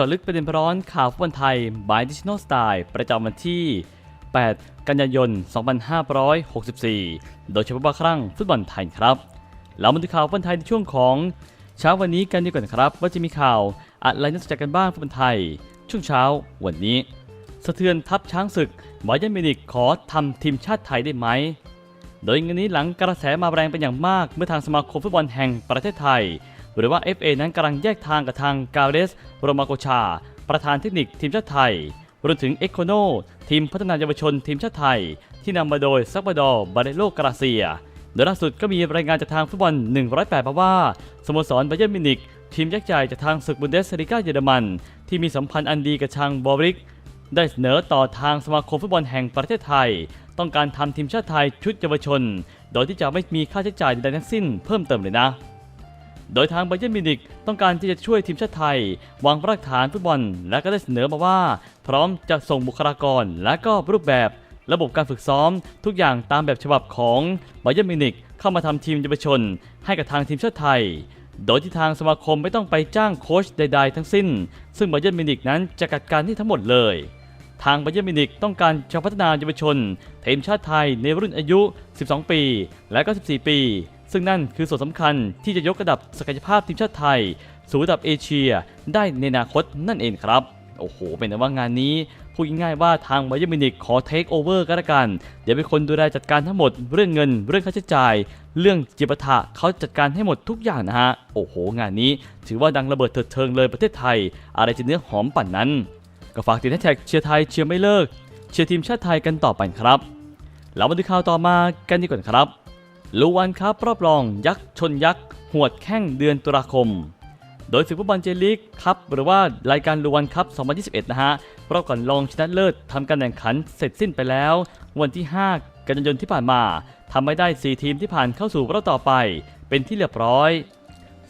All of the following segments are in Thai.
จาะลึกประเด็นร้อนข่าวฟุตบอลไทย by Digital Style ประจำวันที่ 8 กันยายน 2564 โดยเฉพาะบาครั้งฟุตบอลไทยครับ เรามาดูข่าวฟุตบอลไทยในช่วงของเช้าวันนี้กันดีกว่านครับว่าจะมีข่าวอะไรน่าสนใจกันบ้างฟุตบอลไทย ช่วงเช้าวันนี้ สะเทือนทัพช้างศึกบาเยร์นมินิกขอทำทีมชาติไทยได้ไหม โดยงานนี้หลังกระแสมาแรงเป็นอย่างมากเมื่อทางสมาคมฟุตบอลแห่งประเทศไทย หรือว่า FA นั้นกำลังแยกทางกับทางกาเรสโรมาโกชา ประธานเทคนิคทีมชาติไทยรวมถึงเอ็กโคโนทีมพัฒนาเยาวชนทีมชาติไทย ที่นำมาโดยซักบาดอร์บาเดโลกราเซียโดยล่าสุดก็มีรายงานจากทางฟุตบอล 108มาว่าสโมสรบาเยร์นมินิกทีมยักษ์ใหญ่จากทางศึกบุนเดสลีกาเยอรมัน ที่มีสัมพันธ์อันดีกับทางบอริก ได้เสนอต่อทางสมาคมฟุตบอลแห่งประเทศไทย ต้องการทำทีมชาติไทยชุดเยาวชน โดยที่จะไม่มีค่าใช้จ่ายใดทั้งสิ้นเพิ่มเติมเลยนะ โดยทางไบเยร์นมิวนิกต้องการที่จะช่วยทีมชาติไทย วางรากฐานฟุตบอล และก็ได้เสนอมาว่า พร้อมจะส่งบุคลากร และก็รูปแบบ ระบบการฝึกซ้อม ทุกอย่างตามแบบฉบับของไบเยร์นมิวนิกเข้ามาทำทีมเยาวชน ให้กับทางทีมชาติไทย โดยที่ทางสมาคมไม่ต้องไปจ้างโค้ชใด ๆ ทั้งสิ้น ซึ่งไบเยร์นมิวนิกนั้นจะจัดการที่ทั้งหมดเลยทางไบเยร์นมิวนิกต้องการจะพัฒนาเยาวชนทีมชาติไทยในรุ่นอายุ 12 ปี และก็ 14 ปี ซึ่งนั่นคือส่วนสำคัญที่จะยกระดับศักยภาพทีมชาติไทย สู่ระดับเอเชียได้ในอนาคตนั่นเองครับ โอ้โห เป็นแต่ว่างานนี้พูดง่ายๆว่าทางไบเยร์มินิกขอเทคโอเวอร์ก็แล้วกัน เดี๋ยวเป็นคนดูแลจัดการทั้งหมดเรื่องเงิน เรื่องค่าใช้จ่าย เรื่องจิปาถะเขาจัดการให้หมดทุกอย่างนะฮะ โอ้โห งานนี้ ถือว่าดังระเบิดเถิดเทิงเลยประเทศไทย อะไรจะเนื้อหอมปั่นนั้น ก็ฝากติดแฮชแท็กเชียร์ไทยเชียร์ไม่เลิก เชียร์ทีมชาติไทยกันต่อไปครับ เรามาดูข่าวต่อมากันดีกว่าครับ ลูวันครับรอบรองยักษ์ชนยักษ์หวดแข้งเดือนตุลาคม โดยศึกฟุตบอลเจลีกครับหรือว่ารายการลูวันครับ 2021 นะฮะรอบก่อนรองชนะเลิศทำการแข่งขันเสร็จสิ้นไปแล้ว วันที่ 5 กันยายนที่ผ่านมาทำให้ได้ 4 ทีมที่ผ่านเข้าสู่รอบต่อไป เป็นที่เรียบร้อย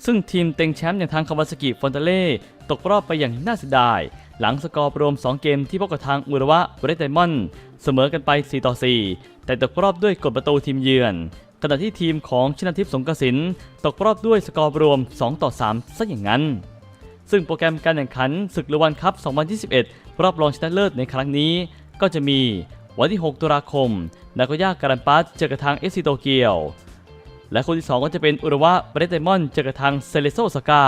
ซึ่งทีมเต็งแชมป์อย่างทางคาวาซากิฟอนเตเล่ตกรอบไปอย่างน่าเสียดาย หลังสกอร์รวม 2 เกมที่พบกับทางอุระวะเรดไดมอนด์เสมอกันไป 4 ต่อ 4 แต่ตกรอบด้วยกฎประตูทีมเยือน ขณะที่ทีมของชนาทิพย์สงกสินตกรอบด้วยสกอร์รวม 2 ต่อ 3 ซะอย่างนั้น ซึ่งโปรแกรมการแข่งขันศึกลวันคัพ 2021 รอบรองชนะเลิศในครั้งนี้ ก็จะมีวันที่ 6 ตุลาคม นากย่าการันปัสเจอกับทางเอซีโตเกียว และคนที่ 2 ก็จะเป็นอุระวะเบรดไดมอนเจอกับทางเซเลโซสกา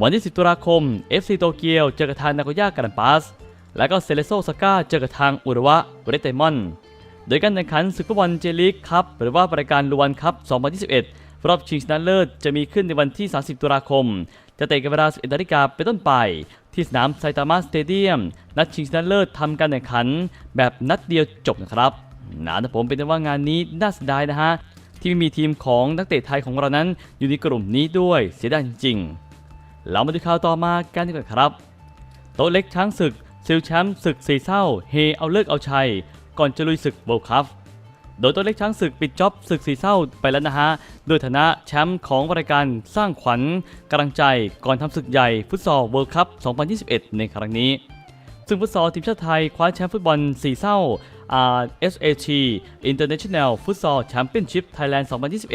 วันที่ 10 ตุลาคม FC โตเกียวเจอกับทางนากย่าการันปัส และก็เซเลโซสกาเจอกับทางอุระวะเบรดไดมอน โดยการแข่งขันศึกฟุตบอลเจลีกครับหรือว่ารายการลวันคัพ2021 รอบชิงชนะเลิศจะมีขึ้นในวันที่ 30 ตุลาคม จะเตะกันเวลา 11นาฬิกาเป็นต้นไป ที่สนามไซตามะสเตเดียม นัดชิงชนะเลิศทำการแข่งขัน แบบนัดเดียวจบนะครับนะนะผมเป็นต่ว่างานนี้น่าเสียดายนะฮะที่ไม่มีทีมของนักเตะไทยของเรานั้นอยู่ในกลุ่มนี้ด้วยเสียดายจริงๆ เรามาดูข่าวต่อมากันดีกว่าครับ โต๊ะเล็กช้างศึกซิลแชมป์ศึกสีเศร้า เฮเอาเลิกเอาชัย ก่อนจะลุยศึกเวิลด์คัพโดยโต๊ะเล็กช้างศึกปิดจ็อบศึกสีเศร้าไปแล้วนะฮะด้วยฐานะแชมป์ของรายการสร้างขวัญกำลังใจก่อนทำศึกใหญ่ฟุตซอลเวิลด์คัพ 2021 ในครั้งนี้ ซึ่งฟุตซอลทีมชาติไทยคว้าแชมป์ฟุตบอลสีเศร้า RSAT International Futsal Championship Thailand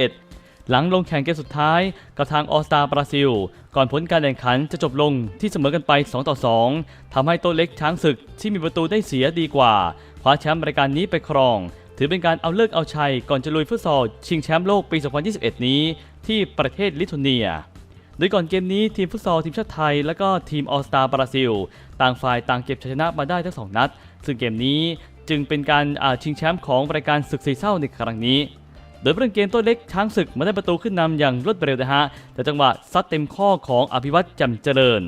2021 หลังลงแข่งเกมสุดท้ายกับทางออสตาบราซิล ก่อนผลการแข่งขันจะจบลงที่เสมอกันไป 2 ต่อ 2ทำให้โต๊ะเล็กช้างศึกที่มีประตูได้เสียดีกว่า คว้าแชมป์รายการนี้ไปครอง ถือเป็นการเอาเลิกเอาชัยก่อนจะลุยฟุตซอลชิงแชมป์โลกปี 2021 นี้ ที่ประเทศลิทัวเนีย โดยก่อนเกมนี้ทีมฟุตซอลทีมชาติไทย และก็ทีมออสตาบราซิล ต่างฝ่ายต่างเก็บชัยชนะมาได้ทั้งสองนัด ซึ่งเกมนี้จึงเป็นการอาชิงแชมป์ของรายการศึกสีเศร้าในครั้งนี้โดยเรื่องเกมตัวเล็กช้างศึกมาได้ประตูขึ้นนำอย่างรวดเร็วนะฮะ แต่จังหวะซัดเต็มข้อของอภิวัตรจำเจริญ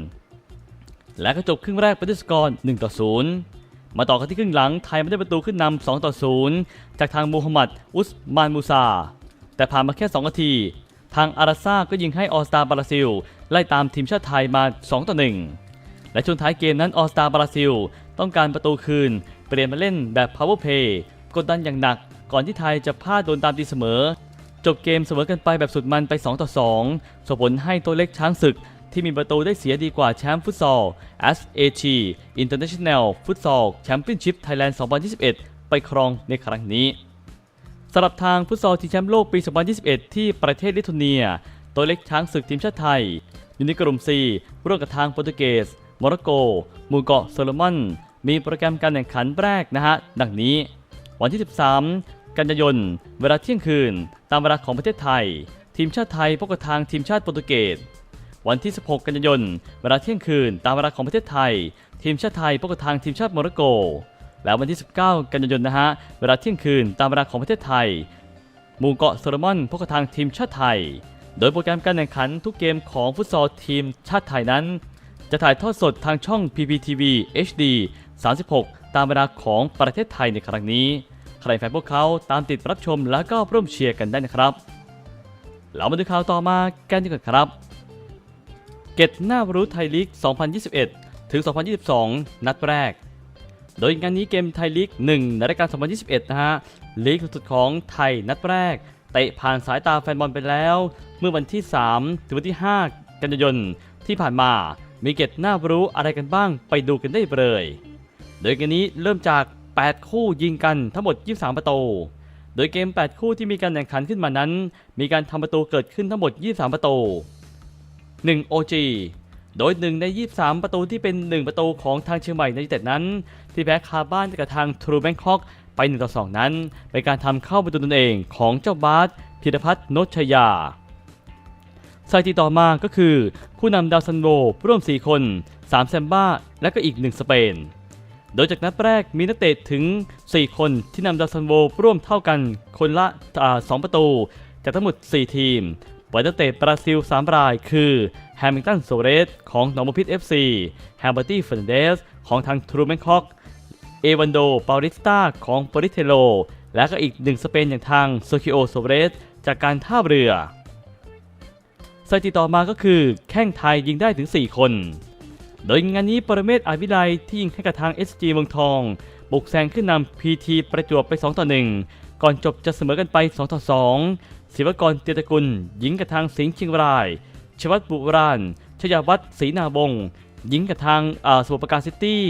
และก็จบครึ่งแรกไปด้วยสกอร์1ต่อ0 มาต่อกันที่ครึ่งหลังไทยมาได้ประตูขึ้นนำ2ต่อ0จากทางมูฮัมหมัดอุสมานมูซา แต่ผ่านมาแค่2นาที ทางอาราซาก็ยิงให้ออสตาบราซิล ไล่ตามทีมชาติไทยมา2ต่อ1และช่วงท้ายเกมนั้นออสตาบราซิล ต้องการประตูคืน เปลี่ยนมาเล่นแบบ power play กดดันอย่างหนัก ก่อนที่ไทยจะพลาดโดนตามตีเสมอ จบเกมเสมอกันไปแบบสุดมันไป2ต่อ2ส่งผลให้ตัวเล็กช้างศึก ที่มีประตูได้เสียดีกว่าแชมป์ฟุตซอล SAT International Futsal Championship Thailand 2021 ไปครองในครั้งนี้สำหรับทางฟุตซอลชิงแชมป์โลกปี 2021 ที่ประเทศลิทัวเนีย ตัวเล็กช้างศึกทีมชาติไทย อยู่ในกลุ่ม C ร่วมกับทางโปรตุเกสโมร็อกโกหมู่เกาะโซโลมอนมีโปรแกรมการแข่งขันแรกนะฮะ ดังนี้ วันที่ 13 กันยายน เวลาเที่ยงคืน ตามเวลาของประเทศไทย ทีมชาติไทยพบกับทางทีมชาติโปรตุเกส วันที่ 16 กันยายน เวลาเที่ยงคืนตามเวลาของประเทศไทย ทีมชาติไทยพบกับทางทีมชาติโมร็อกโก แล้ววันที่ 19 กันยายนนะฮะ เวลาเที่ยงคืนตามเวลาของประเทศไทย หมู่เกาะโซโลมอนพบกับทางทีมชาติไทย โดยโปรแกรมการแข่งขันทุกเกมของฟุตซอลทีมชาติไทยนั้น จะถ่ายทอดสดทางช่อง PPTV HD 36 ตามเวลาของประเทศไทยในครั้งนี้ ใครแฟนพวกเขาตามติดรับชมแล้วก็ร่วมเชียร์กันได้นะครับ เรามาดูข่าวต่อมากันดีกว่าครับ เกตหน้ารู้ไทยลีก 2021 ถึง 2022 นัดแรก โดยงานนี้เกมไทยลีก 1 ในรายการ 2021 นะฮะ ลีกสุดของไทยนัดแรก เตะผ่านสายตาแฟนบอลไปแล้ว เมื่อวันที่ 3 ถึงวันที่ 5 กันยายนที่ผ่านมา มีเกตหน้ารู้อะไรกันบ้างไปดูกันได้เลย โดยเกมนี้เริ่มจาก 8 คู่ยิงกันทั้งหมด 23 ประตู โดยเกม 8 คู่ที่มีการแข่งขันขึ้นมานั้น มีการทำประตูเกิดขึ้นทั้งหมด 23 ประตู 1 OG โดย 1 ใน 23 ประตูที่เป็น 1 ประตูของทางเชียงใหม่ในยูเต็ดนั้น ที่แพ้คาบ้านกับทางทรูแบงคอกไป 1 ต่อ 2 นั้น เป็นการทำเข้าประตูตนเองของเจ้าบาสพิรพัฒน์นชยาสถิติต่อมาก็คือ ผู้นำดาวซันโวร่วม 4 คน 3 แซมบ้า และก็อีก 1 สเปน โดยจากนัดแรกมีนักเตะถึง 4 คนที่นำดาวซันโวร่วมเท่ากันคนละ 2 ประตู จากทั้งหมด 4 ทีม ปล่อยนักเตะบราซิล 3 ราย คือแฮมิลตันโซเรสของหนองบัวพิษ FC แฮมเบอร์ตี้เฟรนเดสของทางทรูแมนคอกเอวันโดปาริสตาของโปริเทโล และก็อีกหนึ่งสเปนอย่างทางโซคิโอโซเรสจากการท่าเรือสถิติต่อมาก็คือแข้งไทยยิงได้ถึง 4 คน โดยงานนี้ปรเมศอาวิไลที่ยิงให้กับทาง SG เมืองทอง บุกแซงขึ้นนำ PT ประจวบไป 2 ต่อ 1 ก่อนจบจะเสมอกันไป 2 ต่อ 2 ศิวกรเตียตะกุลยิงกับทางสิงห์เชียงราย ชวัตบุราณชยาวัฒน์ศรีนาบงยิงกับทางอสมุทรปราการซิตี้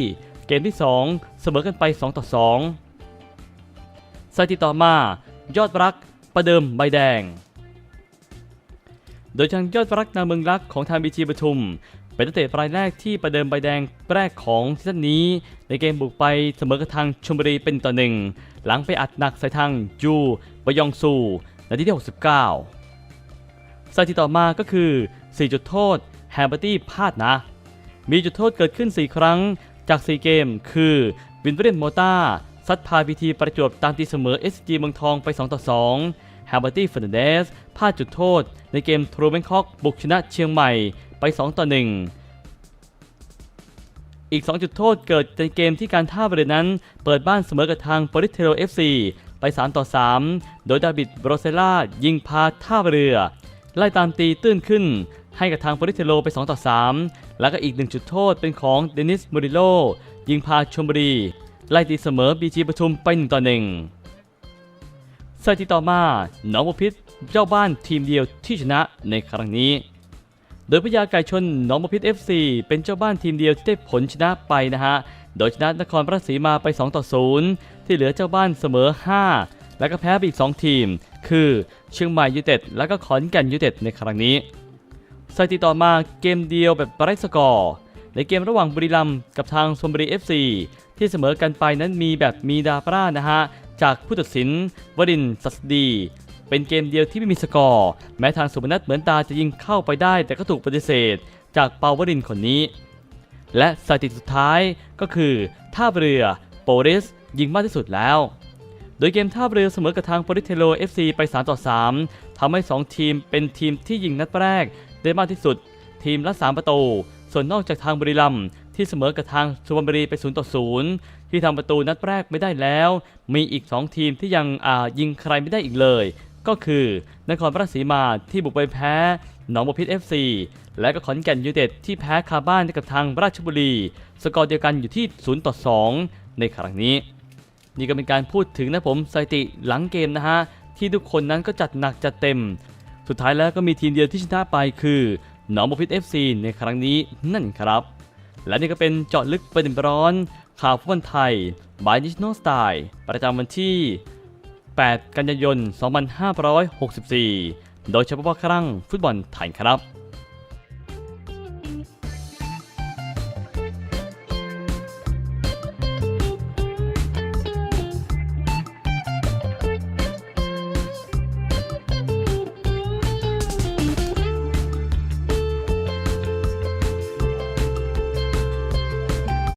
เกมที่ 2 เสมอกันไป 2 ต่อ 2 สถิติต่อมา ยอดรักประเดิมใบแดง โดยทางยอดรักนาเมืองรักของทางบีจีปทุม เป็นนักเตะรายแรกที่ประเดิมใบแดงแรกของซีซั่นนี้ ในเกมบุกไปเสมอกับทางชมบุรีเป็นต่อหนึ่งหลังไปอัดหนักใส่ทางยูบยองซู นาทีที่ 69สถิติต่อมาก็คือ 4 จุดโทษแฮมเบอร์ตี้พลาดนะ มีจุดโทษเกิดขึ้น 4 ครั้งจาก 4 เกม คือวินเบรนโมตาซัดพาพีทีประจวบตามตีเสมอ SG เมืองทองไป 2 ต่อ 2แฮมเบอร์ตี้เฟอร์นันเดสพลาดจุดโทษ ในเกมทรูแบงคอกบุกชนะเชียงใหม่ไป 2 ต่อ 1อีก 2 จุดโทษเกิดในเกมที่การท่าเรือนั้น เปิดบ้านเสมอกับทางโปริเทโร FC ไป3ต่อ 3 โดยดาบิดโรเซล่ายิงพาท่าเรือ ไล่ตามตีตื้นขึ้น ให้กับทางโปริเทโรไป 2 ต่อ 3 แล้วก็อีก 1 จุดโทษเป็นของเดนิสมูริโลยิงพาชมบุรี ไล่ตีเสมอบีจีปทุมไป 1 ต่อ 1สถิติต่อมาหนองบัวพิษเจ้าบ้านทีมเดียวที่ชนะในครั้งนี้โดยพญาไก่ชนหนองบัวพิษ FC เป็นเจ้าบ้านทีมเดียวที่ได้ผลชนะไปนะฮะ โดยชนะนครราชสีมาไป 2 ต่อ 0 ที่เหลือเจ้าบ้านเสมอ 5 แล้วก็แพ้ไปอีก 2 ทีม คือเชียงใหม่ยูเต็ดและก็ขอนแก่นยูเต็ดในครั้งนี้สถิติต่อมาเกมเดียวแบบไร้สกอร์ในเกมระหว่างบุรีรัมย์กับทางชลบุรี FC ที่เสมอกันไปนั้นมีแบบมีดาปรานะฮะ จากผู้ตัดสินวรินสัสดี เป็นเกมเดียวที่ไม่มีสกอร์ แม้ทางสุพนัทเหมือนตาจะยิงเข้าไปได้ แต่ก็ถูกปฏิเสธ จากเปาวรินคนนี้ และสถิติสุดท้ายก็คือท่าเรือโปริสยิงมากที่สุดแล้ว โดยเกมท่าเรือเสมอกับทางโปริเทโล FC ไป 3 ต่อ 3ทำให้ 2 ทีมเป็นทีมที่ยิงนัดแรกได้มากที่สุด ทีมละ 3 ประตู ส่วนนอกจากทางบุรีรัมย์ที่เสมอกับทางสุพรรณบุรีไป0ต่อ0ที่ทำประตูนัดแรกไม่ได้แล้ว มีอีก 2 ทีมที่ยังอ่ายิงใครไม่ได้อีกเลย ก็คือนครราชสีมาที่บุกไปแพ้ หนองบัวพิษ FC และก็ขอนแก่นยูเต็ดที่แพ้คาบ้านให้กับทางราชบุรี สกอร์เดียวกันอยู่ที่ 0 ต่อ 2 ในครั้งนี้ นี่ก็เป็นการพูดถึงนะผมสถิติหลังเกมนะฮะ ที่ทุกคนนั้นก็จัดหนักจัดเต็ม สุดท้ายแล้วก็มีทีมเดียวที่ชนะไปคือหนองบัวพิษ FC ในครั้งนี้นั่นครับ และนี่ก็เป็นเจาะลึกประเด็นร้อน ข่าวฟุตบอลไทย by National Style ประจำวันที่ 8 กันยายน 2564 โดยเฉพาะครั้งฟุตบอลไทยครับ